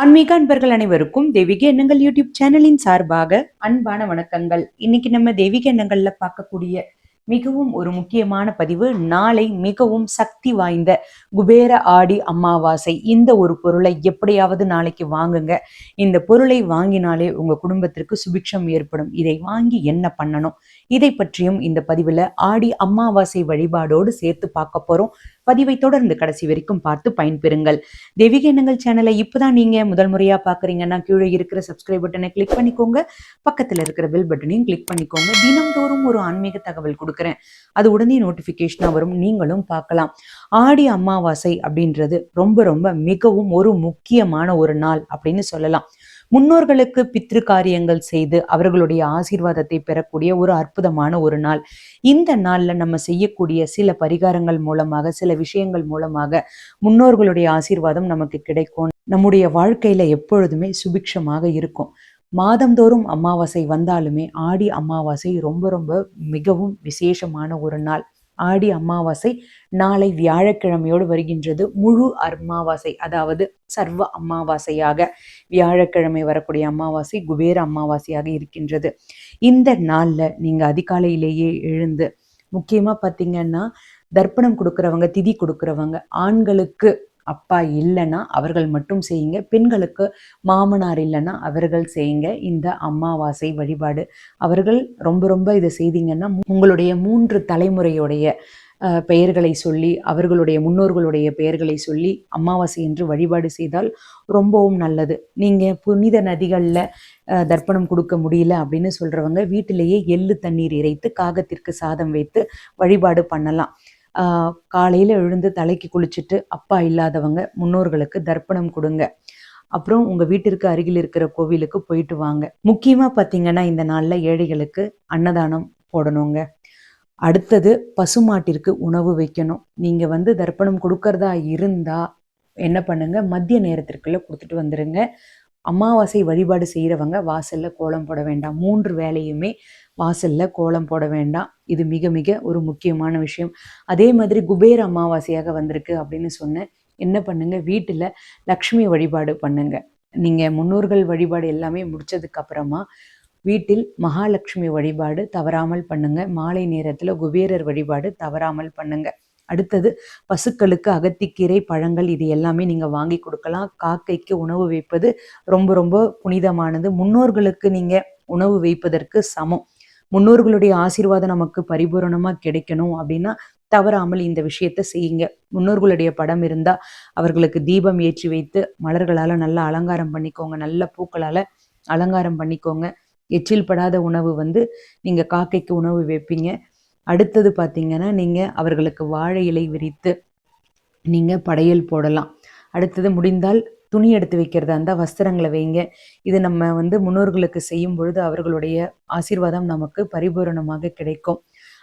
ஆன்மீக அன்பர்கள் அனைவருக்கும் தெய்வீக எண்ணங்கள் யூடியூப் சேனலின் சார்பாக அன்பான வணக்கங்கள். இன்னைக்கு நம்ம தெய்வீக எண்ணங்கள்ல பார்க்கக்கூடிய மிகவும் ஒரு முக்கியமான பதிவு நாளை மிகவும் சக்தி வாய்ந்த குபேர ஆடி அமாவாசை. இந்த ஒரு பொருளை எப்படியாவது நாளைக்கு வாங்குங்க. இந்த பொருளை வாங்கினாலே உங்க குடும்பத்திற்கு சுபிக்ஷம் ஏற்படும். இதை வாங்கி என்ன பண்ணணும்? இதை பற்றியும் இந்த பதிவுல ஆடி அமாவாசை வழிபாடோடு சேர்த்து பார்க்க போறோம். பதிவை தொடர்ந்து கடைசி வரைக்கும் பார்த்து பயன்பெறுங்கள். தெய்வீக எண்ணங்கள் சேனலை இப்போதான் நீங்க முதல் முறையா பாக்குறீங்கன்னா கீழே இருக்கிற சப்ஸ்கிரைப் பட்டனை கிளிக் பண்ணிக்கோங்க. பக்கத்துல இருக்கிற பெல் பட்டனையும் கிளிக் பண்ணிக்கோங்க. தினம்தோறும் ஒரு ஆன்மீக தகவல் கொடுக்குறேன். அது உடனே நோட்டிபிகேஷனா வரும். நீங்களும் பார்க்கலாம். ஆடி அமாவாசை அப்படின்றது ரொம்ப ரொம்ப மிகவும் ஒரு முக்கியமான ஒரு நாள் அப்படின்னு சொல்லலாம். முன்னோர்களுக்கு பித்ரு காரியங்கள் செய்து அவர்களுடைய ஆசீர்வாதத்தை பெறக்கூடிய ஒரு அற்புதமான ஒரு நாள். இந்த நாள்ல நம்ம செய்யக்கூடிய சில பரிகாரங்கள் மூலமாக சில விஷயங்கள் மூலமாக முன்னோர்களுடைய ஆசீர்வாதம் நமக்கு கிடைக்கும். நம்முடைய வாழ்க்கையில எப்பொழுதுமே சுபிக்ஷமாக இருக்கும். மாதந்தோறும் அமாவாசை வந்தாலுமே ஆடி அமாவாசை ரொம்ப ரொம்ப மிகவும் விசேஷமான ஒரு நாள். ஆடி அமாவாசை நாளை வியாழக்கிழமையோடு வருகின்றது. முழு அமாவாசை அதாவது சர்வ அமாவாசையாக வியாழக்கிழமை வரக்கூடிய அமாவாசை குபேர அமாவாசையாக இருக்கின்றது. இந்த நாளில் நீங்கள் அதிகாலையிலேயே எழுந்து முக்கியமாக பார்த்தீங்கன்னா தர்ப்பணம் கொடுக்குறவங்க திதி கொடுக்குறவங்க ஆண்களுக்கு அப்பா இல்லைன்னா அவர்கள் மட்டும் செய்யுங்க. பெண்களுக்கு மாமனார் இல்லைன்னா அவர்கள் செய்யுங்க. இந்த அமாவாசை வழிபாடு. அவர்கள் ரொம்ப ரொம்ப இதை செய்தீங்கன்னா உங்களுடைய மூன்று தலைமுறையுடைய பெயர்களை சொல்லி அவர்களுடைய முன்னோர்களுடைய பெயர்களை சொல்லி அமாவாசை என்று வழிபாடு செய்தால் ரொம்பவும் நல்லது. நீங்கள் புனித நதிகளில் தர்ப்பணம் கொடுக்க முடியல அப்படின்னு சொல்கிறவங்க வீட்டிலேயே எள்ளு தண்ணீர் இறைத்து காகத்திற்கு சாதம் வைத்து வழிபாடு பண்ணலாம். காலையில் எழுந்து தலைக்கு குளிச்சுட்டு அப்பா இல்லாதவங்க முன்னோர்களுக்கு தர்ப்பணம் கொடுங்க. அப்புறம் உங்கள் வீட்டிற்கு அருகில் இருக்கிற கோவிலுக்கு போயிட்டு வாங்க. முக்கியமாக பார்த்தீங்கன்னா இந்த நாளில் ஏழைகளுக்கு அன்னதானம் போடணுங்க. அடுத்தது பசுமாட்டிற்கு உணவு வைக்கணும். நீங்கள் வந்து தர்ப்பணம் கொடுக்கறதா இருந்தால் என்ன பண்ணுங்க? மத்திய நேரத்திற்குள்ளே கொடுத்துட்டு வந்துடுங்க அமாவாசை வழிபாடு செய்கிறவங்க வாசலில் கோலம் போட வேண்டாம். மூன்று வேலையுமே வாசலில் கோலம் போட வேண்டாம். இது மிக மிக ஒரு முக்கியமான விஷயம். அதே மாதிரி குபேர் அமாவாசையாக வந்திருக்கு அப்படின்னு சொன்னேன். என்ன பண்ணுங்க? வீட்டில் லக்ஷ்மி வழிபாடு பண்ணுங்க. நீங்கள் முன்னோர்கள் வழிபாடு எல்லாமே முடிச்சதுக்கு அப்புறமா வீட்டில் மகாலட்சுமி வழிபாடு தவறாமல் பண்ணுங்க. மாலை நேரத்தில் குபேரர் வழிபாடு தவறாமல் பண்ணுங்க. அடுத்தது பசுக்களுக்கு அகத்திக்கீரை பழங்கள் இது எல்லாமே நீங்கள் வாங்கி கொடுக்கலாம். காக்கைக்கு உணவு வைப்பது ரொம்ப ரொம்ப புனிதமானது. முன்னோர்களுக்கு நீங்கள் உணவு வைப்பதற்கு சமம். முன்னோர்களுடைய ஆசீர்வாதம் நமக்கு பரிபூரணமாக கிடைக்கணும் அப்படின்னா தவறாமல் இந்த விஷயத்த செய்யுங்க. முன்னோர்களுடைய படம் இருந்தால் அவர்களுக்கு தீபம் ஏற்றி வைத்து மலர்களால் நல்லா அலங்காரம் பண்ணிக்கோங்க. நல்ல பூக்களால் அலங்காரம் பண்ணிக்கோங்க. எச்சில் படாத உணவு வந்து நீங்கள் காக்கைக்கு உணவு வைப்பீங்க. அடுத்தது பார்த்தீங்கன்னா நீங்கள் அவர்களுக்கு வாழை இலை விரித்து நீங்கள் படையல் போடலாம். அடுத்தது முடிந்தால் துணி எடுத்து வைக்கிறதா இருந்தால் வஸ்திரங்களை வைங்க. இது நம்ம வந்து முன்னோர்களுக்கு செய்யும் பொழுது அவர்களுடைய ஆசீர்வாதம் நமக்கு பரிபூரணமாக கிடைக்கும்.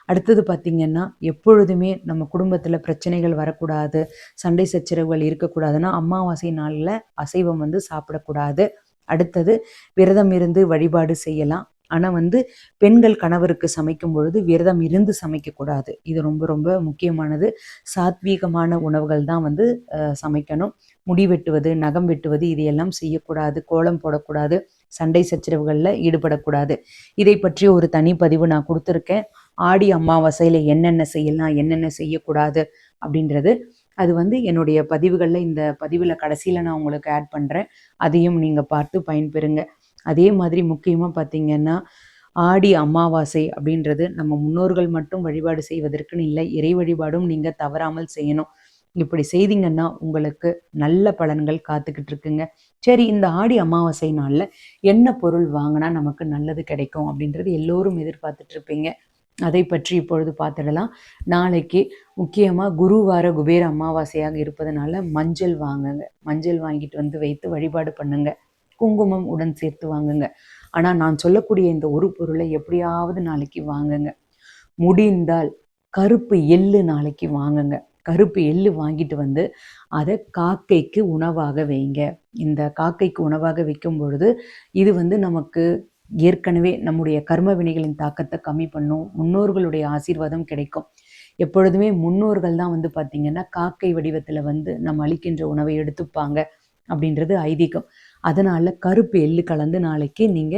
அடுத்தது பார்த்திங்கன்னா எப்பொழுதுமே நம்ம குடும்பத்தில் பிரச்சனைகள் வரக்கூடாது சண்டை சச்சரவுகள் இருக்கக்கூடாதுன்னா அமாவாசை நாளில் அசைவம் வந்து சாப்பிடக்கூடாது. அடுத்தது விரதம் இருந்து வழிபாடு செய்யலாம். ஆனால் வந்து பெண்கள் கணவருக்கு சமைக்கும் பொழுது விரதம் இருந்து சமைக்கக்கூடாது இது ரொம்ப ரொம்ப முக்கியமானது. சாத்வீகமான உணவுகள் தான் வந்து சமைக்கணும். முடி வெட்டுவது நகம் வெட்டுவது இதையெல்லாம் செய்யக்கூடாது. கோலம் போடக்கூடாது. சண்டை சச்சரவுகளில் ஈடுபடக்கூடாது. இதை பற்றி ஒரு தனி பதிவு நான் கொடுத்துருக்கேன். ஆடி அமாவாசையில் என்னென்ன செய்யலாம் என்னென்ன செய்யக்கூடாது அப்படின்றது. அது வந்து என்னுடைய பதிவுகளில் இந்த பதிவில் கடைசியில் நான் உங்களுக்கு ஆட் பண்ணுறேன் அதையும் நீங்கள் பார்த்து பயன்பெறுங்க. அதே மாதிரி முக்கியமாக பார்த்தீங்கன்னா ஆடி அமாவாசை அப்படின்றது நம்ம முன்னோர்கள் மட்டும் வழிபாடு செய்வதற்குன்னு இல்லை இறை வழிபாடும் நீங்கள் தவறாமல் செய்யணும். இப்படி செய்தீங்கன்னா உங்களுக்கு நல்ல பலன்கள் காத்துக்கிட்டு இருக்குங்க. சரி இந்த ஆடி அமாவாசை நாளில் என்ன பொருள் வாங்கினா நமக்கு நல்லது கிடைக்கும் அப்படின்றது எல்லோரும் எதிர்பார்த்துட்டு இருப்பீங்க. அதை பற்றி இப்பொழுது பார்த்துடலாம். நாளைக்கு முக்கியமாக குருவார குபேர அமாவாசையாக இருப்பதனால மஞ்சள் வாங்குங்க. மஞ்சள் வாங்கிட்டு வந்து வைத்து வழிபாடு பண்ணுங்கள் குங்குமம் உடன் சேர்த்து வாங்குங்க. ஆனால் நான் சொல்லக்கூடிய இந்த ஒரு பொருளை எப்படியாவது நாளைக்கு வாங்குங்க. முடிந்தால் கருப்பு எள்ளு நாளைக்கு வாங்குங்க. கருப்பு எள்ளு வாங்கிட்டு வந்து அதை காக்கைக்கு உணவாக வைங்க. இந்த காக்கைக்கு உணவாக வைக்கும் பொழுது இது வந்து நமக்கு ஏற்கனவே நம்முடைய கர்ம வினைகளின் தாக்கத்தை கம்மி பண்ணும். முன்னோர்களுடைய ஆசீர்வாதம் கிடைக்கும். எப்பொழுதுமே முன்னோர்கள் தான் வந்து பார்த்திங்கன்னா காக்கை வடிவத்தில் வந்து நம்ம அளிக்கின்ற உணவை எடுத்துப்பாங்க அப்படின்றது ஐதீகம். அதனால கருப்பு எள்ளு கலந்து நாளைக்கு நீங்க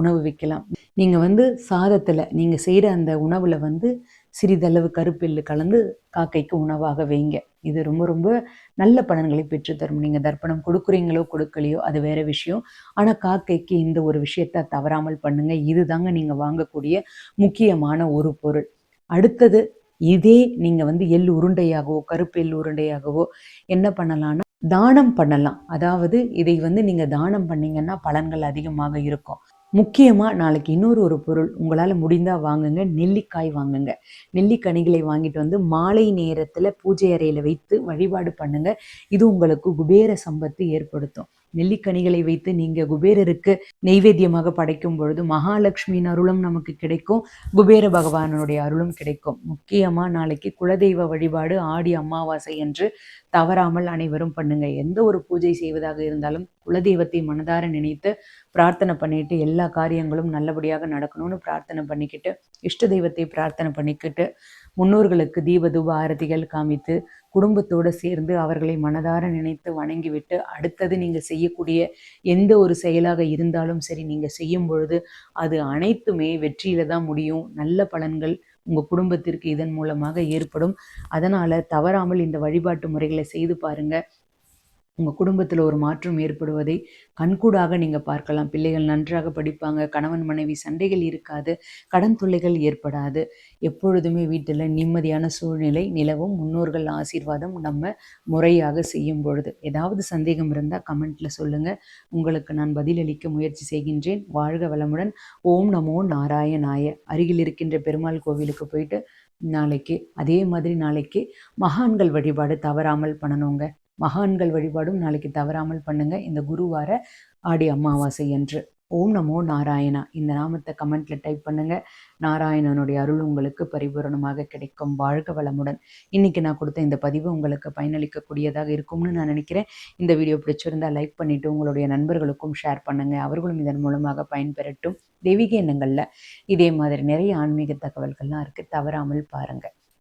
உணவு வைக்கலாம். நீங்க வந்து சாதத்துல நீங்க செய்யற அந்த உணவுல வந்து சிறிதளவு கருப்பு எள்ளு கலந்து காக்கைக்கு உணவாக வைங்க. இது ரொம்ப ரொம்ப நல்ல பலன்களை பெற்றுத்தரும் நீங்க தர்ப்பணம் கொடுக்குறீங்களோ கொடுக்கலையோ அது வேற விஷயம். ஆனா காக்கைக்கு இந்த ஒரு விஷயத்த தவறாமல் பண்ணுங்க. இதுதாங்க நீங்க வாங்கக்கூடிய முக்கியமான ஒரு பொருள். அடுத்தது இதே நீங்க வந்து எள் உருண்டையாகவோ கருப்பு எள் உருண்டையாகவோ என்ன பண்ணலாம்னா தானம் பண்ணலாம். அதாவது இதை வந்து நீங்கள் தானம் பண்ணீங்கன்னா பலன்கள் அதிகமாக இருக்கும். முக்கியமாக நாளைக்கு இன்னொரு ஒரு பொருள் உங்களால் முடிந்தால் வாங்குங்க. நெல்லிக்காய் வாங்குங்க. நெல்லிக்கனிகளை வாங்கிட்டு வந்து மாலை நேரத்தில் பூஜை அறையில் வைத்து வழிபாடு பண்ணுங்கள் இது உங்களுக்கு குபேர சம்பத்து ஏற்படுத்தும். நெல்லிக்கனிகளை வைத்து நீங்க குபேரருக்கு நெய்வேத்தியமாக படைக்கும் பொழுது மகாலட்சுமியின் அருளும் நமக்கு கிடைக்கும். குபேர பகவானுடைய அருளும் கிடைக்கும். முக்கியமா நாளைக்கு குலதெய்வ வழிபாடு ஆடி அமாவாசை என்று தவறாமல் அனைவரும் பண்ணுங்க. எந்த ஒரு பூஜை செய்வதாக இருந்தாலும் குலதெய்வத்தை மனதார நினைத்து பிரார்த்தனை பண்ணிட்டு எல்லா காரியங்களும் நல்லபடியாக நடக்கணும்னு பிரார்த்தனை பண்ணிக்கிட்டு இஷ்ட தெய்வத்தை பிரார்த்தனை பண்ணிக்கிட்டு முன்னோர்களுக்கு தீபதூப ஆரதிகள் ஆரத்திகள் காமித்து குடும்பத்தோடு சேர்ந்து அவர்களை மனதார நினைத்து வணங்கிவிட்டு அடுத்தது நீங்கள் செய்யக்கூடிய எந்த ஒரு செயலாக இருந்தாலும் சரி நீங்கள் செய்யும் பொழுது அது அனைத்துமே வெற்றியில தான் முடியும். நல்ல பலன்கள் உங்கள் குடும்பத்திற்கு இதன் மூலமாக ஏற்படும். அதனால் தவறாமல் இந்த வழிபாட்டு முறைகளை செய்து பாருங்கள் உங்கள் குடும்பத்தில் ஒரு மாற்றம் ஏற்படுவதை கண்கூடாக நீங்கள் பார்க்கலாம். பிள்ளைகள் நன்றாக படிப்பாங்க கணவன் மனைவி சண்டைகள் இருக்காது கடன் தொல்லைகள் ஏற்படாது. எப்பொழுதுமே வீட்டில் நிம்மதியான சூழ்நிலை நிலவும். முன்னோர்கள் ஆசீர்வாதம் நம்ம முறையாக செய்யும் பொழுது. ஏதாவது சந்தேகம் இருந்தால் கமெண்ட்டில் சொல்லுங்கள் உங்களுக்கு நான் பதிலளிக்க முயற்சி செய்கின்றேன். வாழ்க வளமுடன். ஓம் நமோ நாராயணாய. அருகில் இருக்கின்ற பெருமாள் கோவிலுக்கு போயிட்டு நாளைக்கு அதே மாதிரி நாளைக்கு மகான்கள் வழிபாடு தவறாமல் பண்ணணுங்க. மகான்கள் வழிபாடும் நாளைக்கு தவறாமல் பண்ணுங்க. இந்த குருவார ஆடி அமாவாசை என்று. ஓம் நமோ நாராயணா. இந்த நாமத்தை கமெண்ட்ல டைப் பண்ணுங்க. நாராயணனுடைய அருள் உங்களுக்கு பரிபூரணமாக கிடைக்கும். வாழ்க வளமுடன். இன்னைக்கு நான் கொடுத்த இந்த பதிவு உங்களுக்கு பயனளிக்கக்கூடியதாக இருக்கும்னு நான் நினைக்கிறேன். இந்த வீடியோ பிடிச்சிருந்தா லைக் பண்ணிட்டு உங்களுடைய நண்பர்களுக்கும் ஷேர் பண்ணுங்க. அவர்களும் இதன் மூலமாக பயன்பெறட்டும். தெய்வீக எண்ணங்கள்ல இதே மாதிரி நிறைய ஆன்மீக தகவல்கள்லாம் இருக்கு. தவறாமல் பாருங்கள்